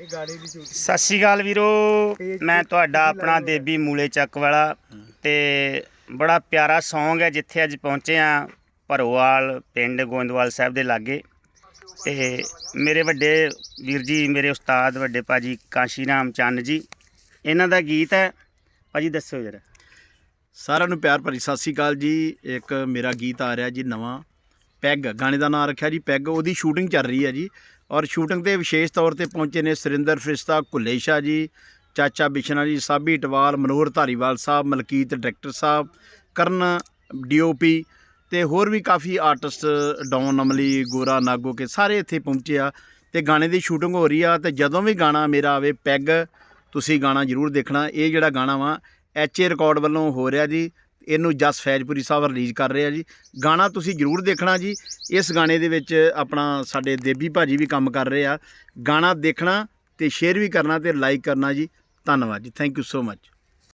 ਇਹ ਗਾੜੀ ਦੀ ਝੂਠੀ ਸਤਿ ਸ਼੍ਰੀ ਅਕਾਲ ਵੀਰੋ ਮੈਂ ਤੁਹਾਡਾ ਆਪਣਾ ਦੇਬੀ ਮੂਲੇ ਚੱਕ ਵਾਲਾ ਤੇ ਬੜਾ ਪਿਆਰਾ Song ਹੈ ਜਿੱਥੇ ਅੱਜ ਪਹੁੰਚੇ ਆ ਭਰੋਵਾਲ ਪਿੰਡ ਗੋਇੰਦਵਾਲ ਸਾਹਿਬ ਦੇ ਲਾਗੇ। ਤੇ ਮੇਰੇ ਵੱਡੇ ਵੀਰ ਜੀ ਮੇਰੇ ਉਸਤਾਦ ਵੱਡੇ ਭਾਜੀ ਕਾਸ਼ੀ ਰਾਮ ਚੰਨ ਜੀ ਇਹਨਾਂ ਦਾ ਗੀਤ ਹੈ। ਭਾਜੀ ਦੱਸਿਓ ਜਰਾ। ਸਾਰਿਆਂ ਨੂੰ ਪਿਆਰ ਭਰੀ ਸਤਿ ਸ੍ਰੀ ਅਕਾਲ ਜੀ। ਇੱਕ ਮੇਰਾ ਗੀਤ ਆ ਰਿਹਾ ਜੀ ਨਵਾਂ ਪੈਗ ਗਾਣੇ ਦਾ ਨਾਮ ਰੱਖਿਆ ਜੀ ਪੈਗ। ਉਹਦੀ ਸ਼ੂਟਿੰਗ ਚੱਲ ਰਹੀ ਹੈ ਜੀ। ਔਰ ਸ਼ੂਟਿੰਗ ਤੇ ਵਿਸ਼ੇਸ਼ ਤੌਰ ਤੇ ਪਹੁੰਚੇ ਨੇ ਸੁਰਿੰਦਰ ਫਰਿਸ਼ਤਾ ਕੁੱਲੇ ਜੀ, ਚਾਚਾ ਬਿਸ਼ਨਾ ਜੀ, ਸਾਬੀ ਟਵਾਲ ਮਨੋਹਰ ਧਾਰੀਵਾਲ ਸਾਹਿਬ, ਮਲਕੀਤ ਡਾਇਰੈਕਟਰ ਸਾਹਿਬ, ਕਰਨ ਡੀਓਪੀ ਤੇ ਹੋਰ ਵੀ ਕਾਫੀ ਆਰਟਿਸਟ ਡੌਨ ਅਮਲੀ, ਗੋਰਾ ਨਾਗੋ ਕੇ ਸਾਰੇ ਇੱਥੇ ਪਹੁੰਚੇ ਆ ਤੇ ਗਾਣੇ ਦੀ ਸ਼ੂਟਿੰਗ ਹੋ ਰਹੀ ਆ ਤੇ ਜਦੋਂ ਵੀ ਗਾਣਾ ਮੇਰਾ ਆਵੇ, ਪੈਗ, ਤੁਸੀਂ ਗਾਣਾ ਜ਼ਰੂਰ ਦੇਖਣਾ। ਇਹ ਜਿਹੜਾ ਗਾਣਾ ਵਾ ਐਚਏ ਰਿਕਾਰਡ ਵੱਲੋਂ ਹੋ ਰਿਹਾ ਜੀ। ਇਹਨੂੰ ਜਸ ਫੈਜਪੁਰੀ ਸਾਹਿਬ ਰਿਲੀਜ਼ ਕਰ ਰਹੇ ਆ ਜੀ। ਗਾਣਾ ਤੁਸੀਂ ਜ਼ਰੂਰ ਦੇਖਣਾ ਜੀ। ਇਸ ਗਾਣੇ ਦੇ ਵਿੱਚ ਆਪਣਾ ਸਾਡੇ ਦੇਬੀ ਭਾਜੀ ਵੀ ਕੰਮ ਕਰ ਰਹੇ ਆ। ਗਾਣਾ ਦੇਖਣਾ ਤੇ ਸ਼ੇਅਰ ਵੀ ਕਰਨਾ ਤੇ ਲਾਈਕ ਕਰਨਾ ਜੀ। ਧੰਨਵਾਦ ਜੀ। Thank you so much